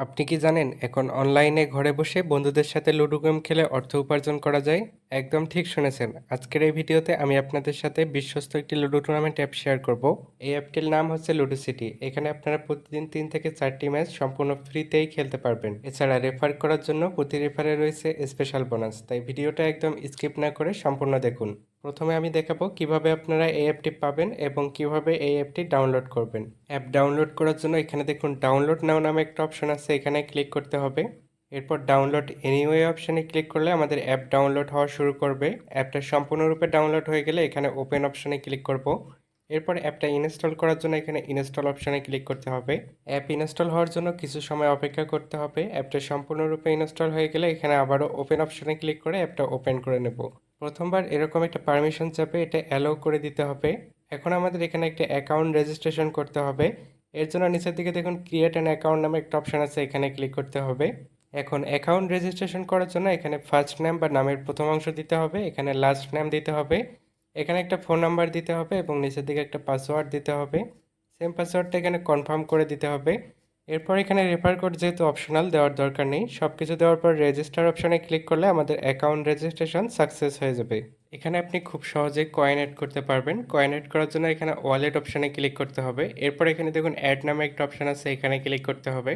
আপনি কি জানেন, এখন অনলাইনে ঘরে বসে বন্ধুদের সাথে লুডো গেম খেলে অর্থ উপার্জন করা যায়? একদম ঠিক শুনেছেন। আজকের এই ভিডিওতে আমি আপনাদের সাথে বিশ্বস্ত একটি লুডো টুর্নামেন্ট অ্যাপ শেয়ার করব। এই অ্যাপটির নাম হচ্ছে লুডো সিটি। এখানে আপনারা প্রতিদিন তিন থেকে চারটি ম্যাচ সম্পূর্ণ ফ্রিতেই খেলতে পারবেন। এছাড়া রেফার করার জন্য প্রতি রেফারে রয়েছে স্পেশাল বোনাস তাই ভিডিওটা একদম স্কিপ না করে সম্পূর্ণ দেখুন। প্রথমে আমি দেখাবো কীভাবে আপনারা এই অ্যাপটি পাবেন এবং কীভাবে এই অ্যাপটি ডাউনলোড করবেন। অ্যাপ ডাউনলোড করার জন্য এখানে দেখুন ডাউনলোড নাও নামে একটা অপশন আছে, এখানে ক্লিক করতে হবে। এরপর ডাউনলোড এনিওয়ে অপশানে ক্লিক করলে আমাদের অ্যাপ ডাউনলোড হওয়া শুরু করবে। অ্যাপটা সম্পূর্ণরূপে ডাউনলোড হয়ে গেলে এখানে ওপেন অপশানে ক্লিক করব। এরপর অ্যাপটা ইনস্টল করার জন্য এখানে ইনস্টল অপশানে ক্লিক করতে হবে। অ্যাপ ইনস্টল হওয়ার জন্য কিছু সময় অপেক্ষা করতে হবে। অ্যাপটা সম্পূর্ণরূপে ইনস্টল হয়ে গেলে এখানে আবারও ওপেন অপশানে ক্লিক করে অ্যাপটা ওপেন করে নেব। প্রথমবার এরকম একটা পারমিশন চাপে এটা অ্যালাউ করে দিতে হবে। এখন আমাদের এখানে একটা অ্যাকাউন্ট রেজিস্ট্রেশন করতে হবে। এর জন্য নিচের দিকে দেখুন ক্রিয়েট অ্যান অ্যাকাউন্ট নামে একটা অপশান আছে, এখানে ক্লিক করতে হবে। এখন অ্যাকাউন্ট রেজিস্ট্রেশন করার জন্য এখানে ফার্স্ট নেম বা নামের প্রথম অংশ দিতে হবে, এখানে লাস্ট নেম দিতে হবে। এখানে একটা ফোন নাম্বার দিতে হবে এবং নিচের দিকে একটা পাসওয়ার্ড দিতে হবে। সেম পাসওয়ার্ডটা এখানে কনফার্ম করে দিতে হবে। এরপর এখানে রেফার কোড যেহেতু অপশনাল দেওয়ার দরকার নেই। সব কিছু দেওয়ার পর রেজিস্টার অপশানে ক্লিক করলে আমাদের অ্যাকাউন্ট রেজিস্ট্রেশন সাকসেস হয়ে যাবে। এখানে আপনি খুব সহজে কয়েন অ্যাড করতে পারবেন। কয়েন অ্যাড করার জন্য এখানে ওয়ালেট অপশানে ক্লিক করতে হবে। এরপর এখানে দেখুন অ্যাড নামে একটা অপশান আছে, এখানে ক্লিক করতে হবে।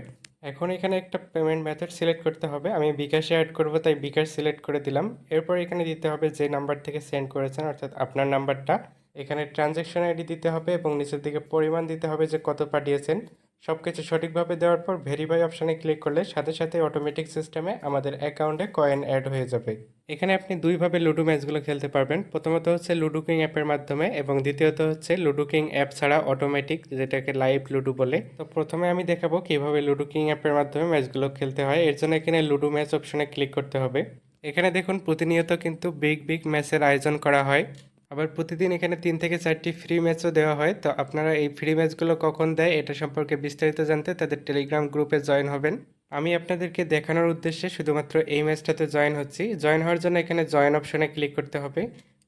এখন এখানে একটা পেমেন্ট মেথড সিলেক্ট করতে হবে। আমি বিকাশে অ্যাড করব, তাই বিকাশ সিলেক্ট করে দিলাম। এরপর এখানে দিতে হবে যে নাম্বার থেকে সেন্ড করেছেন, অর্থাৎ আপনার নাম্বারটা এখানে ট্রানজ্যাকশন আইডি দিতে হবে এবং নিচের দিকে পরিমাণ দিতে হবে যে কত পাঠিয়েছেন। সব কিছু সঠিকভাবে দেওয়ার পর ভেরিফাই অপশানে ক্লিক করলে সাথে সাথে অটোমেটিক সিস্টেমে আমাদের অ্যাকাউন্টে কয়েন অ্যাড হয়ে যাবে। এখানে আপনি দুইভাবে লুডো ম্যাচগুলো খেলতে পারবেন। প্রথমত হচ্ছে লুডো কিং অ্যাপের মাধ্যমে এবং দ্বিতীয়ত হচ্ছে লুডো কিং অ্যাপ ছাড়া অটোমেটিক যেটাকে লাইভ লুডো বলে। তো প্রথমে আমি দেখাবো কীভাবে লুডো কিং অ্যাপের মাধ্যমে ম্যাচগুলো খেলতে হয়। এর জন্য এখানে লুডো ম্যাচ অপশানে ক্লিক করতে হবে। এখানে দেখুন প্রতিনিয়ত কিন্তু বিগ বিগ ম্যাচের আয়োজন করা হয়। আবার প্রতিদিন এখানে তিন থেকে চারটি ফ্রি ম্যাচও দেওয়া হয়। তো আপনারা এই ফ্রি ম্যাচগুলো কখন দেয় এটা সম্পর্কে বিস্তারিত জানতে তাদের টেলিগ্রাম গ্রুপে জয়েন হবেন। আমি আপনাদেরকে দেখানোর উদ্দেশ্যে শুধুমাত্র এই ম্যাচটাতে জয়েন হচ্ছি। জয়েন হওয়ার জন্য এখানে জয়েন অপশনে ক্লিক করতে হবে।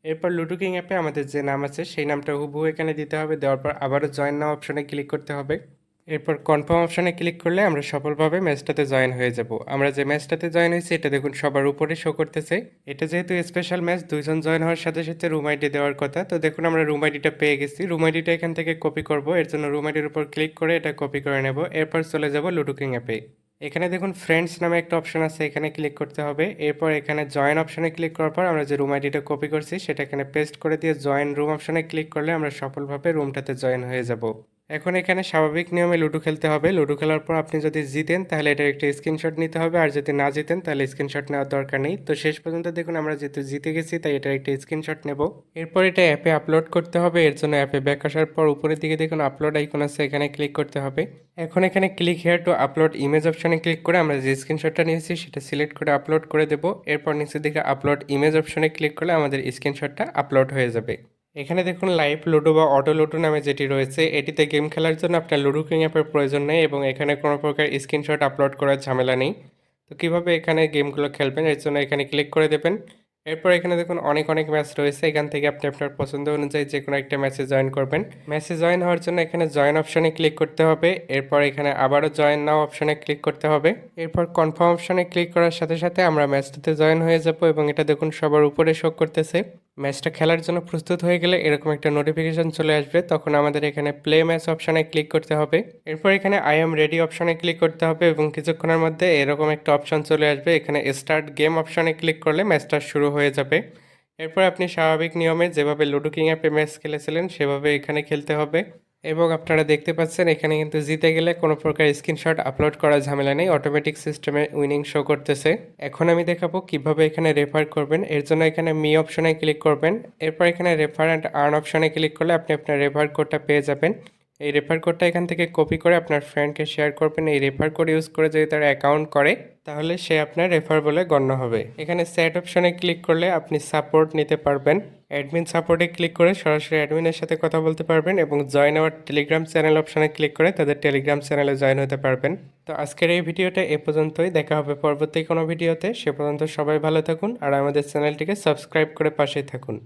এরপর লুডো কিং অ্যাপে আমাদের যে নাম আছে, সেই নামটা হুবহু এখানে দিতে হবে। দেওয়ার পর আবারও জয়েন নাও অপশনে ক্লিক করতে হবে। এরপর কনফার্ম অপশানে ক্লিক করলে আমরা সফলভাবে ম্যাচটাতে জয়েন হয়ে যাব। আমরা যে ম্যাচটাতে জয়েন হয়েছি, এটা দেখুন সবার উপরে শো করতেছে। এটা যেহেতু স্পেশাল ম্যাচ দুইজন জয়েন হওয়ার সাথে সাথে রুম আইডি দেওয়ার কথা। তো দেখুন আমরা রুম আইডিটা পেয়ে গেছি। রুম আইডিটা এখান থেকে কপি করব। এর জন্য রুম আইডির উপর ক্লিক করে এটা কপি করে নেব। এরপর চলে যাব লুডুকিং অ্যাপে এখানে দেখুন ফ্রেন্ডস নামে একটা অপশন আছে, এখানে ক্লিক করতে হবে। এরপর এখানে জয়েন অপশনে ক্লিক করার পর আমরা যে রুম আইডিটা কপি করছি, সেটা এখানে পেস্ট করে দিয়ে জয়েন রুম অপশনে ক্লিক করলে আমরা সফলভাবে রুমটাতে জয়েন হয়ে যাব। এখন এখানে স্বাভাবিক নিয়মে লুডো খেলতে হবে। লুডো খেলার পর আপনি যদি জিতেন, তাহলে এটার একটা স্ক্রিনশট নিতে হবে। আর যদি না জিতেন, তাহলে স্ক্রিনশট নেওয়ার দরকার নেই। তো শেষ পর্যন্ত দেখুন, আমরা যেহেতু জিতে গেছি, তাই এটার একটা স্ক্রিনশট নেব। এরপর এটা অ্যাপে আপলোড করতে হবে। এর জন্য অ্যাপে ব্যাক আসার পর উপরের দিকে দেখুন আপলোড আইকন আছে, এখানে ক্লিক করতে হবে। এখন এখানে click here to upload image অপশানে ক্লিক করে আমরা যে স্ক্রিনশটটা নিয়েছি, সেটা সিলেক্ট করে আপলোড করে দেবো। এরপর নিচের দিকে আপলোড ইমেজ অপশনে ক্লিক করলে আমাদের স্ক্রিনশটটা আপলোড হয়ে যাবে। এখানে দেখুন লাইভ লুডো বা অটো লুডো নামে যেটি রয়েছে, এটিতে গেম খেলার জন্য আপনার লুডো কিং অ্যাপের প্রয়োজন নেই এবং এখানে কোনো প্রকার স্ক্রিনশট আপলোড করার ঝামেলা নেই। তো কীভাবে এখানে গেমগুলো খেলবেন, এর জন্য এখানে ক্লিক করে দেবেন। এরপর এখানে দেখুন অনেক অনেক ম্যাচ রয়েছে, এখান থেকে আপনি আপনার পছন্দ অনুযায়ী যে কোনো একটা ম্যাচে জয়েন করবেন। ম্যাচে জয়েন হওয়ার জন্য এখানে জয়েন অপশানে ক্লিক করতে হবে, এরপর এখানে আবারও জয়েন নাও অপশানে ক্লিক করতে হবে। এরপর কনফার্ম অপশানে ক্লিক করার সাথে সাথে আমরা ম্যাচটাতে জয়েন হয়ে যাব এবং এটা দেখুন সবার উপরে শো করতেছে। ম্যাচটা খেলার জন্য প্রস্তুত হয়ে গেলে এরকম একটা নোটিফিকেশান চলে আসবে। তখন আমাদের এখানে প্লে ম্যাচ অপশানে ক্লিক করতে হবে। এরপর এখানে আই এম রেডি অপশানে ক্লিক করতে হবে এবং কিছুক্ষণের মধ্যে এরকম একটা অপশান চলে আসবে। এখানে স্টার্ট গেম অপশানে ক্লিক করলে ম্যাচটা শুরু হয়ে যাবে। এরপর আপনি স্বাভাবিক নিয়মে যেভাবে লুডো কিং অ্যাপে ম্যাচ খেলেছিলেন, সেভাবে এখানে খেলতে হবে। এবং আপনারা দেখতে পাচ্ছেন, এখানে কিন্তু জিতে গেলে কোনো প্রকার স্ক্রিনশট আপলোড করার ঝামেলা নেই। অটোমেটিক সিস্টেমে উইনিং শো করতেছে। এখন আমি দেখাবো কীভাবে এখানে রেফার করবেন। এর জন্য এখানে মি অপশনে ক্লিক করবেন। এরপর এখানে রেফার অ্যান্ড আর্ন অপশনে ক্লিক করলে আপনি আপনার রেফার কোডটা পেয়ে যাবেন। এই রেফার কোডটা এখান থেকে কপি করে আপনার ফ্রেন্ডকে শেয়ার করবেন। এই রেফার কোড ইউজ করে যদি তার অ্যাকাউন্ট করে, তাহলে সে আপনার রেফার বলে গণ্য হবে। এখানে স্যাট অপশনে ক্লিক করলে আপনি সাপোর্ট নিতে পারবেন। অ্যাডমিন সাপোর্টে ক্লিক করে সরাসরি অ্যাডমিনের সাথে কথা বলতে পারবেন এবং জয়েন আওয়ার টেলিগ্রাম চ্যানেল অপশানে ক্লিক করে তাদের টেলিগ্রাম চ্যানেলে জয়েন হতে পারবেন। তো আজকের এই ভিডিওটা এ পর্যন্তই। দেখা হবে পরবর্তী কোনো ভিডিওতে। সে পর্যন্ত সবাই ভালো থাকুন আর আমাদের চ্যানেলটিকে সাবস্ক্রাইব করে পাশেই থাকুন।